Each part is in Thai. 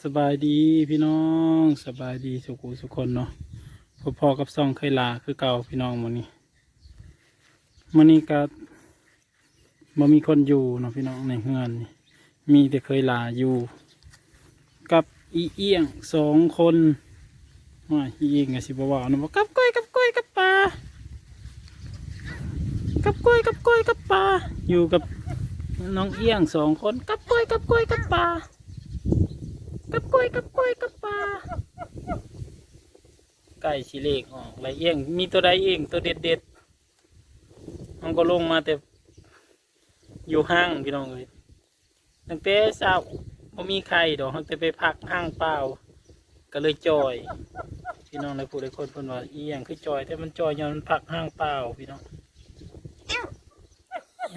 สบายดีพี่น้องสบายดีสุขุสุคนเนาะพอๆกับซองเคยลาคือเก่าพี่น้องมื้อนี้มื้อนี้ก็บ่มีคนอยู่เนาะพี่น้องในเฮือนนี่มีแต่เคยลาอยู่ กับอีเอียงสองคนว่าอีเอียงก็สิบ่เว้านะว่ากับก้อยกับก้อยกับปลากับก้อยกับก้อยกับปลาอยู่กับน้องเอียงสองคนกับก้อยกับก้อยกับปลา กับกล้วยกับกล้วยกับปลาไก่ชิเลกออกไรเอียงมีตัวใดเองตัวเด็ดเด็ดมันก็ลงมาแต่อยู่ห้างพี่น้องเลยตั้งแต่เช้าไม่มีใครดอกตั้งแต่ไปพักห้างเปล่า ก็เลยจอย พี่น้องเลยพูดเลยคนเพิ่นว่าเอียงคือจอย แต่มันจอยย้อนมันพักห้างเปล่าพี่น้อง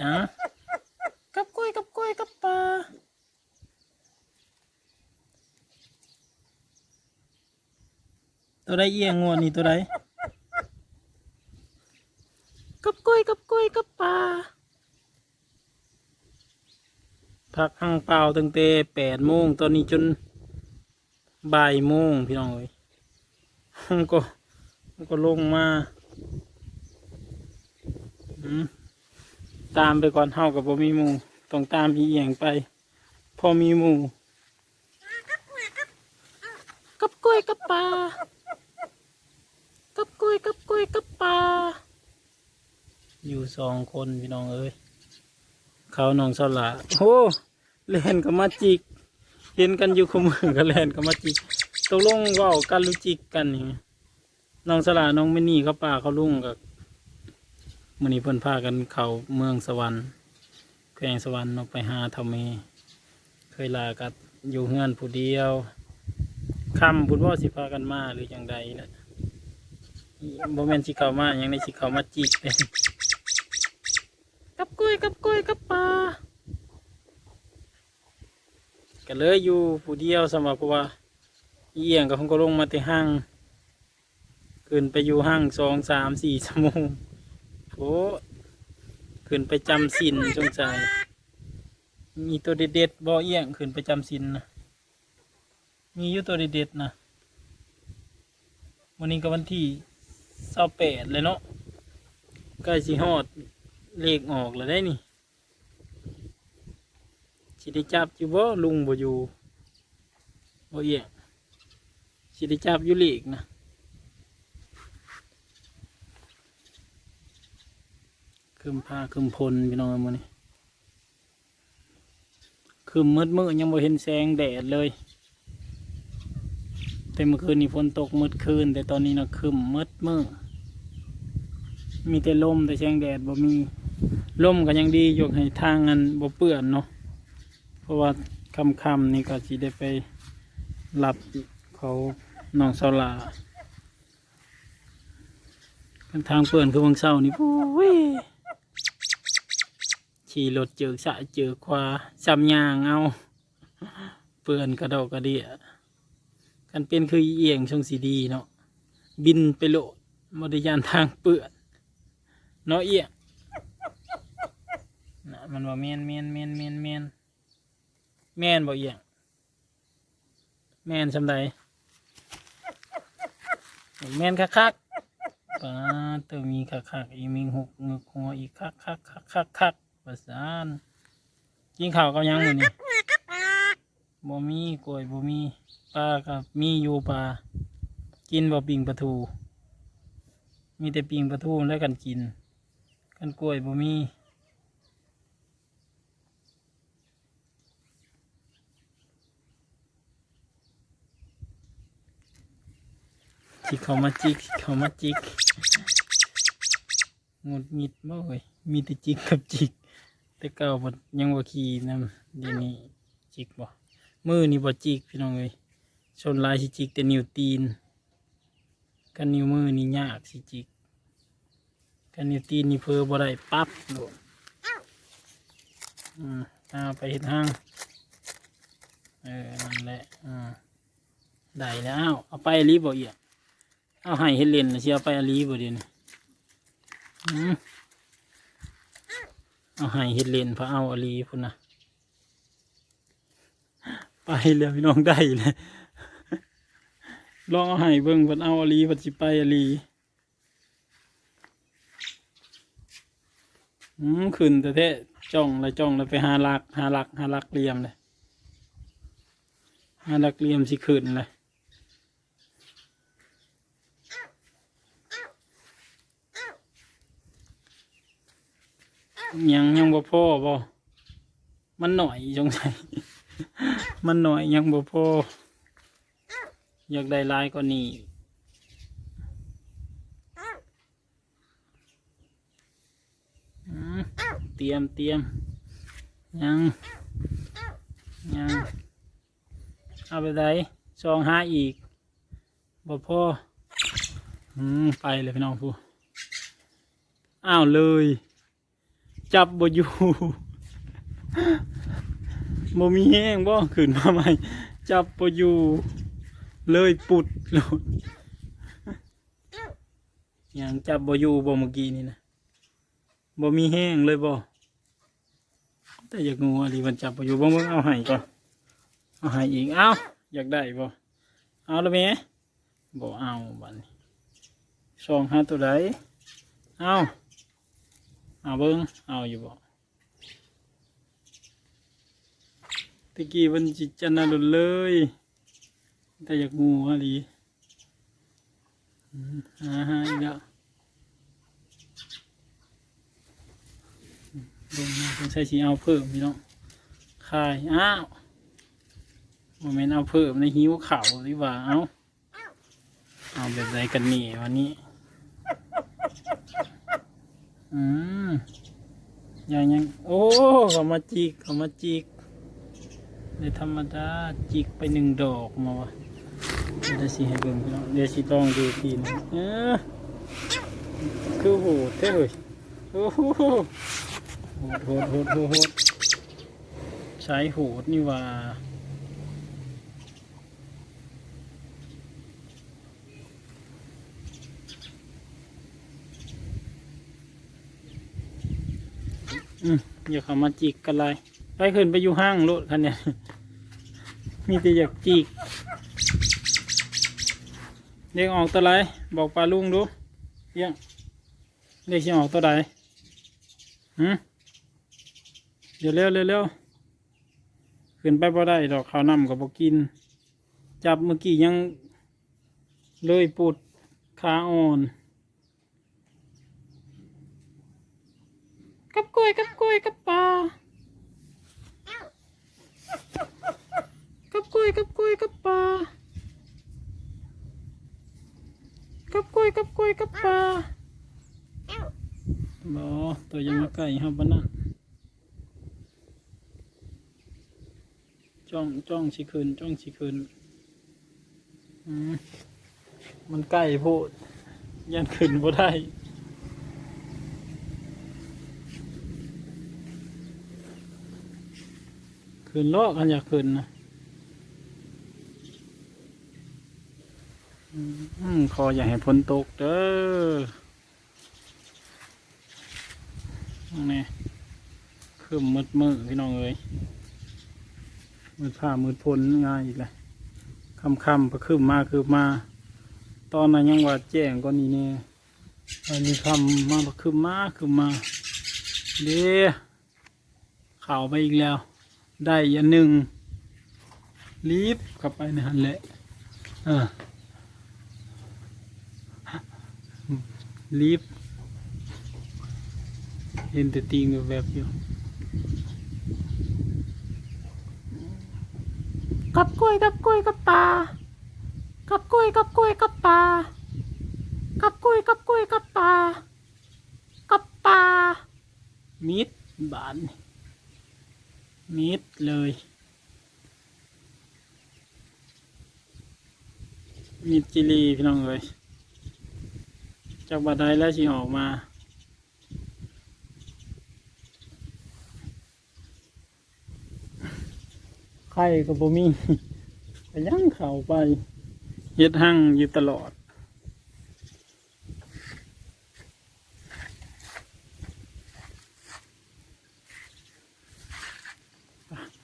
ฮะกับกล้วยกับกล้วยกับปลา ตัวใดเอียงงวนี่ตัวใดกับกล้วยกับกล้วยกับปลาพักห้างเปล่าตั้งแต่แปดโมงตอนนี้จนบ่ายโมงพี่น้องเอ้ยมันก็มันก็ลงมาอืมตามไปก่อนเฮากับบ่มีหมูต้องตามพี่เอียงไป พอมีหมูกับกล้วยกับปลา กับกล้วยกับกล้วยกับปลาอยู่สองคนพี่น้องเอ้ยเขาน้องสละโอ้เล่นกับมาจิกเห็นกันอยู่ขมือกันเล่นกับมาจิกตกลงว่ากันรู้จิกกันนี่น้องสละน้องไม่นี่เขาป่าเขาลุ่งกับมันนี้เพิ่นพากันเขาเมืองสวรรค์แขวงสวรรค์นาะไปหาทำเมเคยลากัดอยู่เฮือนผู้เดียวคำพุดว่าสิพากันมาหรืออย่างใดนะ บ่แม่นสิเข้ามาอย่างในสิเข้ามาจิกเลยกับกล้วยกับกล้วยกับปลาก็เลยอยู่ผู้เดียวสำหรับเพราะว่าอีเอียงก็คงก็ลงมาแต่ห้างขึ้นไปอยู่ห้างสองสามสี่ชั่วโมงโอ้ขึ้นไปจำสินสงสัยมีตัวเด็ดๆบ่เอียงขึ้นไปจำสินนะมีอยู่ตัวเด็ดๆนะวันนี้ก็วันที่ เศร้าแปดเลยเนาะใกล้สิฮอดเลขออกแล้วได้นี่สิได้จับอยู่บ่ลุงบ่อยู่บ่เอี่ยงสิได้จับอยู่เลขนะคืมผ้าคืมพลพี่น้องมื้อนี้คืมมืดมืดยังบ่เห็นแสงแดดเลย แต่เมื่อคืนนี้ฝนตกมืดคืน แต่ตอนนี้นะครึมมืดมืดมีแต่ลมแต่แสงแดดบ่มีลมก็ยังดียกให้ทางนั้นบ่เปื้อนเนาะเพราะว่าคำคำนี่ก็สิได้ไปรับเขาน้องเสาลาทางเปื้อนคือวังเศร้านี่โอ้ยขี่รถเจอสะเจอควาจำยางเอา เปื้อนกระดอกกระเดีย กันเป็นคือเอียงชงสีดีเนาะบินไปโลดมดยานทางเปื้อนเนาะเอียงนะมันว่าเมียนเมียนเมียนเมียนเมียนแม่นบ่เอียงแม่นสำใดแม่นคักคักป้าตัวมีคักคักอีมิงหกงึกหัวอีคักคักคักคักคักประสานกินข้าวกับยังมื้อนี้ บ่มีกล้วยบ่มีปลากับมีอยู่ปลากินบ่ปิงปลาทู มีแต่ปิงปลาทูแล้วกันกิน กันกล้วยบ่มีที่เขามาจิกเขามาจิกงดงิดบ่เว้ยมีแต่จิกกับจิก แต่เก่าบ่ยังบ่าขี่นำเดี๋ยวนี้จิกบ่ มือนี่บ่จิกพี่น้องเอ้ยชนลายสิจิกแต่นิ้วตีนกันนิ้วมือนี่ยากสิจิกกันนิ้วตีนนี่เพอบ่ได้ปั๊บโดดอืมเอาไปเห็ดห้างเออนั่นแหละอ่าได้แล้วเอาไปอลีบ่เอียเอาให้เฮ็ดเล่นแล้วสิเอาไปอลีบ่เดี๋ยวนี้อืมเอาให้เฮ็ดเล่นพระเอาอลีพุ่นนะ ไปแล้วพี่น้องได้เลยลองเอาให้เบิ่งเพิ่นเอาอลีเพิ่นสิไปอลีอืมขึ้นแต่แท้จ้องแล้วจ้องแล้วไปหาลักหาลักหาลักเหลี่ยมเลยหาลักเหลี่ยมสิขึ้นเลยยังยังบ่พ่อบ่มันหน่อยจงใส่ มันหน่อยยังบ่พออยากได้ลายก็นี่เตรียมเตรียมยังยังเอาไปได้ซองห้าอีกบ่พออืมไปเลยพี่น้องผู้อ้าวเลย จับบ่อยู่ บ่มีแห้งบ่ขึ้นมาใหม่ จับบ่อยู่เลยปุดโลดยังจับบ่อยู่บ่เมื่อกี้นี่นะบ่มีแห้งเลยบ่แต่อยากงูอะไรมันจับบ่อยู่บ่เมึงเอาให้ก่อนเอาให้อีกเอาอยากได้บ่เอาแล้วแหม่บ่เอาบัดนี้สองหาตัวใดเอาเอาเบิ่งเอาอยู่บ่ ตะกี้มันจิตจันทร์หลุดเลย แต่อยากงูอะไรอืมหาหาอีกแล้วลงมาเป็นใช้สีเอาเพิ่มพี่น้องคายอ้าวโมเมนต์เอาเพิ่มในหิวเข่าวดีกว่าเอาเอาแบบไรกันนี่วันนี้ อืมยังยังโอ้เขามาจิกเขามาจิก ในธรรมดาจิกไปหนึ่งดอกมาวะเดี๋ยวสิให้เบิ่งพี่น้องเดี๋ยวสิลองดูทีนึงเออคือโหดเท่เลยโอ้โหโหดโหดโหดโหดโหดใช้โหดนี่ว่าอืมอย่าเข้ามาจิกกันเลย ไปขึ้นไปอยู่ห้างโลดคันเนี่ยมีแต่อยากจิกเรียกออกตัวไรบอกปลาลุงดูเรียกเรียกสิออกตัวใดหืมเดี๋ยวเร็วเร็วเร็วขึ้นไปบ่ได้ดอกข้าวนำกับบ่กิน จับเมื่อกี้ยังเลยปุดขาอ่อนกับกล้วยกับกล้วยกับปลากับกล้วยกับกล้วยกับปลา กับกล้วยกับ กล้วยกับอตัวยังมาใกล้ครับบ้านนั้นจ้องจ้องสิคืนจ้องสิคืนอืมมันใกล้โพดยันขึ้นบ่ได้ขึ้นโลกกันอยากขึ้นนะ อืมขออย่าให้พ้นตกเด้อนี่คือมืดมือพี่น้องเอ้ยมืดผ้ามืดพ้นง่ายอีกเลยคำคำๆพอคืบมาคืบมา ตอนนั้นยังว่าแจ้งก็นี่เนี่ยอันนี้คำมาพอคืบมาคืบมาเด้ข่าวไปอีกแล้ว ได้อันหนึ่งรีบเข้าไปในหันแหละเออ ลีฟเห็นแต่ตีงแบบอยู่กับกล้วยกับกล้วยกับปลากับกล้วยกับกล้วยกับปลากับกล้วยกับกล้วยกับปลากับปลามิดบานมิดเลยมิดจิลีพี่น้องเอ้ย จากบัดใดแล้วสิออกมาไข่ก็บ่มีก็ยังเข้าไปเฮ็ดหั่งอยู่ตลอด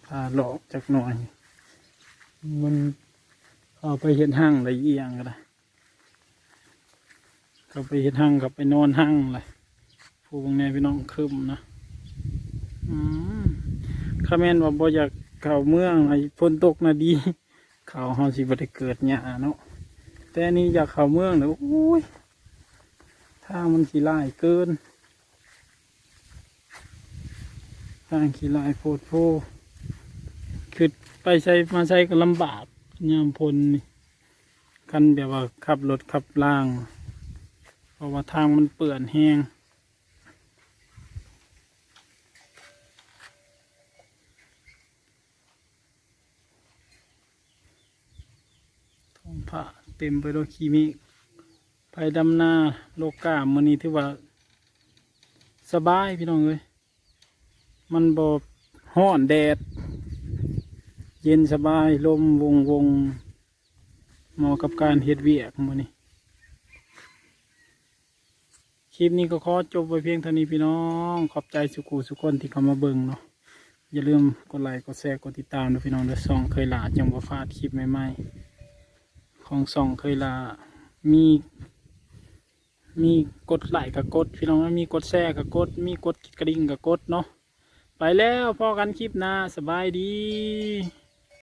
พาหลอกจากหน่อย มันเอาไปเห็นห้างอะไรอีหยังก็ได้ เขาไปเห็นห้างกับไปนอนห้างเลยผู้บางแน่พี่น้องคืมนะอืมข้าแม่นว่าบ่อยากเข้าเมืองไอ้ฝนตกนะดีเขาเฮาสิบ่ได้เกิดหญ้าเนาะแต่นี่อยากเข้าเมืองแล้วโอ้ยทางมันขี้ร้ายเกินทางขี้ร้ายโพดโพคือไปใช้มาใช้ก็ลำบากยามพลนี่กันแบบว่าขับรถขับล่าง ราะว่าทางมันเปื่อนแห้งท้องผ้าเต็มไปด้วยขีมิไปดำนาโลกามันนี้ถือว่า สบายพี่น้องเอ้ยมันบอห้อนแดด เย็นสบายลมวงวงเหมาะกับการเฮ็ดเวียกมื้อนี้ ค ลิปนี้ก็ขอจบไว้เพียงเท่านี้พี่น้อง ขอบใจสุกูสุคนที่เข้ามาเบิ่งเนาะ อย่าลืมกดไลค์กดแชร์กดติดตามด้วยพี่น้องเด้วยส่องเคยลาจังบ่ฟาดคลิปใหม่ๆ ของส่องเคยลา มี มีกดไลค์กับกด พี่น้องมีกดแชร์กับกด มีกดกระดิ่งกับกดเนาะ ไปแล้วพอกันคลิปหน้าสบายดี